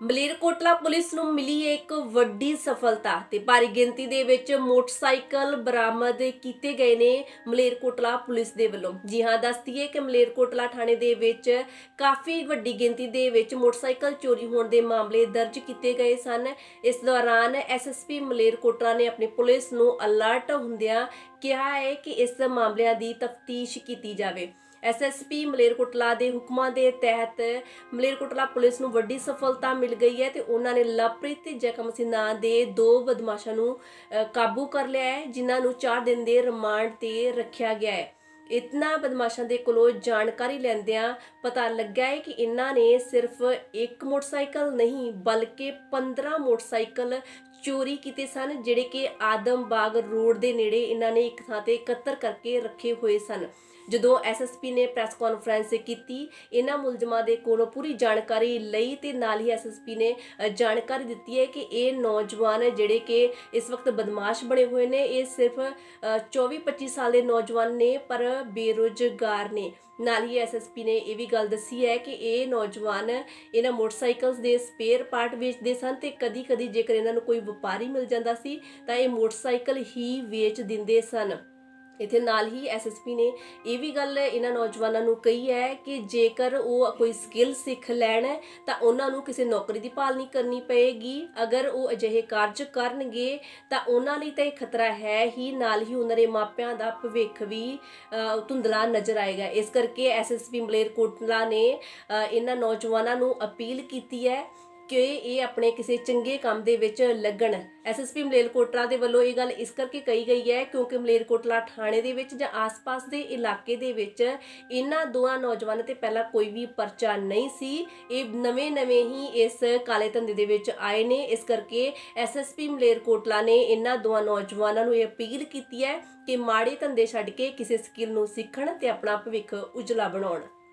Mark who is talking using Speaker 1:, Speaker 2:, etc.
Speaker 1: Malerkotla police ਨੂੰ ਮਿਲੀ ਇੱਕ ਵੱਡੀ ਸਫਲਤਾ ਤੇ ਭਾਰੀ ਗਿਣਤੀ ਦੇ ਵਿੱਚ ਮੋਟਰਸਾਈਕਲ ਬਰਾਮਦ ਕੀਤੇ ਗਏ ਨੇ ਮਲੇਰਕੋਟਲਾ ਪੁਲਿਸ ਦੇ ਵੱਲੋਂ। ਜੀ ਹਾਂ ਦੱਸਦੀਏ ਕਿ ਮਲੇਰਕੋਟਲਾ ਥਾਣੇ ਦੇ ਵਿੱਚ ਕਾਫੀ ਵੱਡੀ ਗਿਣਤੀ ਦੇ ਵਿੱਚ ਮੋਟਰਸਾਈਕਲ ਚੋਰੀ ਹੋਣ ਦੇ ਮਾਮਲੇ ਦਰਜ ਕੀਤੇ ਗਏ ਸਨ। ਇਸ ਦੌਰਾਨ ਐਸਐਸਪੀ ਮਲੇਰਕੋਟਲਾ ਨੇ ਆਪਣੀ ਪੁਲਿਸ ਨੂੰ ਅਲਰਟ ਹੁੰਦਿਆਂ ਕਿਹਾ ਹੈ ਕਿ ਇਸ ਮਾਮਲਿਆਂ ਦੀ ਤਫਤੀਸ਼ ਕੀਤੀ ਜਾਵੇ। ਐਸਐਸਪੀ ਮਲੇਰਕੋਟਲਾ ਦੇ ਹੁਕਮਾਂ ਦੇ ਤਹਿਤ ਮਲੇਰਕੋਟਲਾ ਪੁਲਿਸ ਨੂੰ ਵੱਡੀ ਸਫਲਤਾ ਮਿਲ ਗਈ ਹੈ ਤੇ ਉਹਨਾਂ ਨੇ ਲਵਪ੍ਰੀਤ ਤੇ ਜਖਮ ਸਿੰਘ ਨਾਂ ਦੇ ਦੋ ਬਦਮਾਸ਼ਾਂ ਨੂੰ ਕਾਬੂ ਕਰ ਲਿਆ ਹੈ, ਜਿਨ੍ਹਾਂ ਨੂੰ 4 ਦਿਨ ਦੇ ਰਿਮਾਂਡ ਤੇ ਰੱਖਿਆ ਗਿਆ ਹੈ। ਇਤਨਾ ਬਦਮਾਸ਼ਾਂ ਦੇ ਕੋਲੋਂ ਜਾਣਕਾਰੀ ਲੈਂਦਿਆਂ ਪਤਾ ਲੱਗਾ ਹੈ ਕਿ ਇਹਨਾਂ ਨੇ ਸਿਰਫ ਇੱਕ ਮੋਟਰਸਾਈਕਲ ਨਹੀਂ, ਬਲਕਿ 15 ਮੋਟਰਸਾਈਕਲ ਚੋਰੀ ਕੀਤੇ ਸਨ, ਜਿਹੜੇ ਕਿ ਆਦਮਬਾਗ ਰੋਡ ਦੇ ਨੇੜੇ ਇਹਨਾਂ ਨੇ ਇੱਕ ਥਾਂ ਤੇ ਇਕੱਤਰ ਕਰਕੇ ਰੱਖੇ ਹੋਏ ਸਨ। ਜਦੋਂ ਐਸਐਸਪੀ ਨੇ ਪ੍ਰੈਸ ਕਾਨਫਰੰਸ ਕੀਤੀ, ਇਹਨਾਂ ਮੁਲਜ਼ਮਾਂ ਦੇ ਕੋਲੋਂ ਪੂਰੀ ਜਾਣਕਾਰੀ ਲਈ ਤੇ ਨਾਲ ਹੀ ਐਸਐਸਪੀ ਨੇ ਜਾਣਕਾਰੀ ਦਿੱਤੀ ਹੈ ਕਿ ਇਹ ਨੌਜਵਾਨ ਜਿਹੜੇ ਕਿ ਇਸ ਵਕਤ ਬਦਮਾਸ਼ ਬਣੇ ਹੋਏ ਨੇ, ਇਹ ਸਿਰਫ 24-25 ਸਾਲ ਦੇ ਨੌਜਵਾਨ ਨੇ, ਪਰ ਬੇਰੁਜ਼ਗਾਰ ਨੇ। ਨਾਲ ਹੀ ਐਸਐਸਪੀ ਨੇ ਇਹ ਵੀ ਗੱਲ ਦੱਸੀ ਹੈ ਕਿ ਇਹ ਨੌਜਵਾਨ ਇਹਨਾਂ ਮੋਟਰਸਾਈਕਲਸ ਦੇ ਸਪੇਅਰ ਪਾਰਟ ਵੇਚਦੇ ਸਨ ਤੇ ਕਦੀ-ਕਦੀ ਜੇਕਰ ਇਹਨਾਂ ਨੂੰ ਕੋਈ ਵਪਾਰੀ ਮਿਲ ਜਾਂਦਾ ਸੀ, ਤਾਂ ਇਹ ਮੋਟਰਸਾਈਕਲ ਹੀ ਵੇਚ ਦਿੰਦੇ ਸਨ। ਇਥੇ ਨਾਲ ਹੀ ਐਸਐਸਪੀ ਨੇ ਇਹ ਵੀ ਗੱਲ ਇਹਨਾਂ ਨੌਜਵਾਨਾਂ ਨੂੰ ਕਹੀ ਹੈ ਕਿ ਜੇਕਰ ਉਹ ਕੋਈ ਸਕਿੱਲ ਸਿੱਖ ਲੈਣ, ਤਾਂ ਉਹਨਾਂ ਨੂੰ ਕਿਸੇ ਨੌਕਰੀ ਦੀ ਭਾਲ ਨਹੀਂ ਕਰਨੀ ਪਏਗੀ। ਅਗਰ ਉਹ ਅਜਿਹੇ ਕਾਰਜ ਕਰਨਗੇ, ਤਾਂ ਉਹਨਾਂ ਲਈ ਤਾਂ ਇਹ ਖਤਰਾ ਹੈ ਹੀ, ਨਾਲ ਹੀ ਉਹਨਾਂ ਦੇ ਮਾਪਿਆਂ ਦਾ ਭਵਿੱਖ ਵੀ ਧੁੰਦਲਾ ਨਜ਼ਰ ਆਏਗਾ। ਇਸ ਕਰਕੇ ਐਸਐਸਪੀ ਮਲੇਰਕੋਟਲਾ ਨੇ ਇਹਨਾਂ ਨੌਜਵਾਨਾਂ ਨੂੰ ਅਪੀਲ ਕੀਤੀ ਹੈ ਕਿ ਇਹ ਆਪਣੇ ਕਿਸੇ ਚੰਗੇ ਕੰਮ ਦੇ ਵਿੱਚ ਲੱਗਣ। ਐਸਐਸਪੀ ਮਲੇਰਕੋਟਲਾ ਦੇ ਵੱਲੋਂ ਇਹ ਗੱਲ ਇਸ ਕਰਕੇ ਕਹੀ ਗਈ ਹੈ ਕਿਉਂਕਿ ਮਲੇਰਕੋਟਲਾ ਥਾਣੇ ਦੇ ਵਿੱਚ ਜਾਂ ਆਸ-ਪਾਸ ਦੇ ਇਲਾਕੇ ਦੇ ਵਿੱਚ ਇਹਨਾਂ ਦੋਹਾਂ ਨੌਜਵਾਨਾਂ ਤੇ ਪਹਿਲਾਂ ਕੋਈ ਵੀ ਪਰਚਾ ਨਹੀਂ ਸੀ। ਇਹ ਨਵੇਂ-ਨਵੇਂ ਹੀ ਇਸ ਕਾਲੇ ਧੰਦੇ ਦੇ ਵਿੱਚ ਆਏ ਨੇ। ਇਸ ਕਰਕੇ ਐਸਐਸਪੀ ਮਲੇਰਕੋਟਲਾ ਨੇ ਇਹਨਾਂ ਦੋਹਾਂ ਨੌਜਵਾਨਾਂ ਨੂੰ ਇਹ ਅਪੀਲ ਕੀਤੀ ਹੈ ਕਿ ਮਾੜੇ ਧੰਦੇ ਛੱਡ ਕੇ ਕਿਸੇ ਸਕਿੱਲ ਨੂੰ ਸਿੱਖਣ ਤੇ ਆਪਣਾ ਭਵਿੱਖ ਉਜਲਾ ਬਣਾਉਣ।